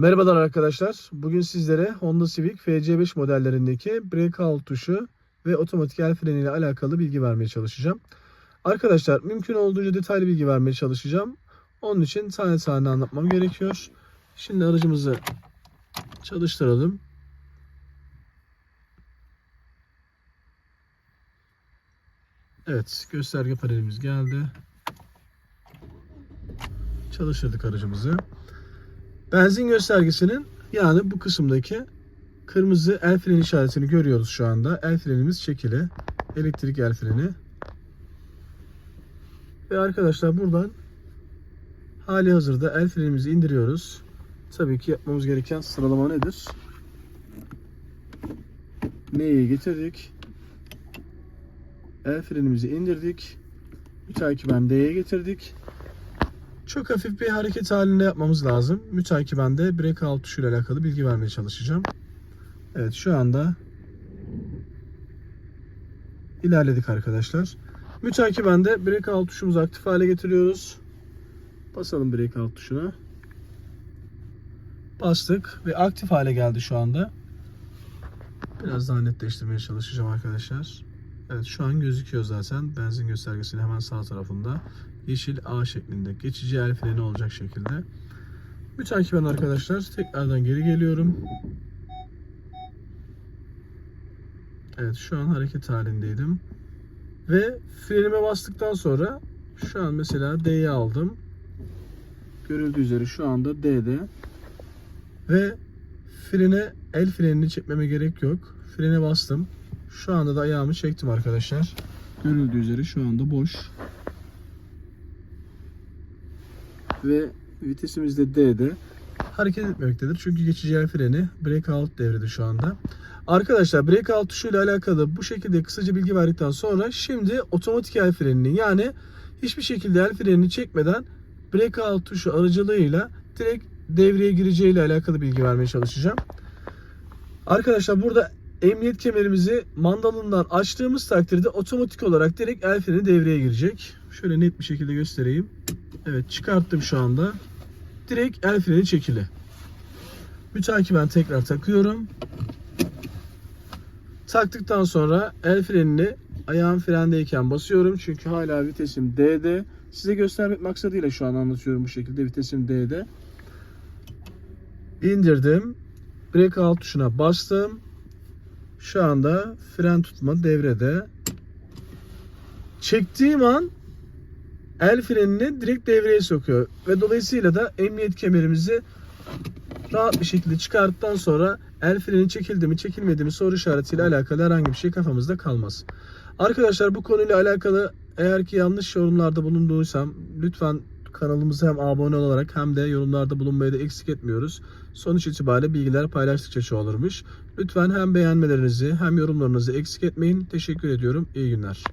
Merhabalar arkadaşlar. Bugün sizlere Honda Civic FC5 modellerindeki breakout tuşu ve otomatik el freni ile alakalı bilgi vermeye çalışacağım. Arkadaşlar mümkün olduğunca detaylı bilgi vermeye çalışacağım. Onun için tane tane anlatmam gerekiyor. Şimdi aracımızı çalıştıralım. Evet, gösterge panelimiz geldi. Çalıştırdık aracımızı. Benzin göstergesinin yani bu kısımdaki kırmızı el freni işaretini görüyoruz şu anda. El frenimiz çekili. Elektrik el freni. Ve arkadaşlar buradan hali hazırda el frenimizi indiriyoruz. Tabii ki yapmamız gereken sıralama nedir? Neyi getirdik? El frenimizi indirdik. Mütakiben D'ye getirdik. Çok hafif bir hareket halinde yapmamız lazım. Mütakiben de breakout tuşuyla alakalı bilgi vermeye çalışacağım. Evet şu anda ilerledik arkadaşlar. Mütakiben de breakout tuşumuzu aktif hale getiriyoruz. Basalım breakout tuşuna. Bastık ve aktif hale geldi şu anda. Biraz daha netleştirmeye çalışacağım arkadaşlar. Evet şu an gözüküyor zaten. Benzin göstergesinin hemen sağ tarafında. Yeşil A şeklinde. Geçici el freni olacak şekilde. Mütakiben arkadaşlar tekrardan geri geliyorum. Evet şu an hareket halindeydim. Ve frenime bastıktan sonra şu an mesela D'yi aldım. Görüldüğü üzere şu anda D'de. Ve frene el frenini çekmeme gerek yok. Frene bastım. Şu anda da ayağımı çektim arkadaşlar. Görüldüğü üzere şu anda boş. Ve vitesimiz de D'de. Hareket etmemektedir. Çünkü geçici el freni breakout devrede şu anda. Arkadaşlar breakout tuşuyla alakalı bu şekilde kısaca bilgi verdikten sonra şimdi otomatik el frenini yani hiçbir şekilde el frenini çekmeden breakout tuşu aracılığıyla direkt devreye gireceğiyle alakalı bilgi vermeye çalışacağım. Arkadaşlar burada emniyet kemerimizi mandalından açtığımız takdirde otomatik olarak direkt el freni devreye girecek. Şöyle net bir şekilde göstereyim. Evet çıkarttım şu anda. Direkt el freni çekili. Mütakiben tekrar takıyorum. Taktıktan sonra el frenini ayağım frendeyken basıyorum. Çünkü hala vitesim D'de. Size göstermek maksadıyla şu an anlatıyorum bu şekilde vitesim D'de. İndirdim. Breakout tuşuna bastım. Şu anda fren tutma devrede. Çektiğim an el frenini direkt devreye sokuyor. Ve dolayısıyla da emniyet kemerimizi rahat bir şekilde çıkarttıktan sonra el freni çekildi mi çekilmedi mi soru işaretiyle alakalı herhangi bir şey kafamızda kalmaz. Arkadaşlar bu konuyla alakalı eğer ki yanlış yorumlarda bulunduysam lütfen kanalımıza hem abone olarak hem de yorumlarda bulunmayı da eksik etmiyoruz. Sonuç itibariyle bilgiler paylaştıkça çoğalırmış. Lütfen hem beğenmelerinizi hem yorumlarınızı eksik etmeyin. Teşekkür ediyorum. İyi günler.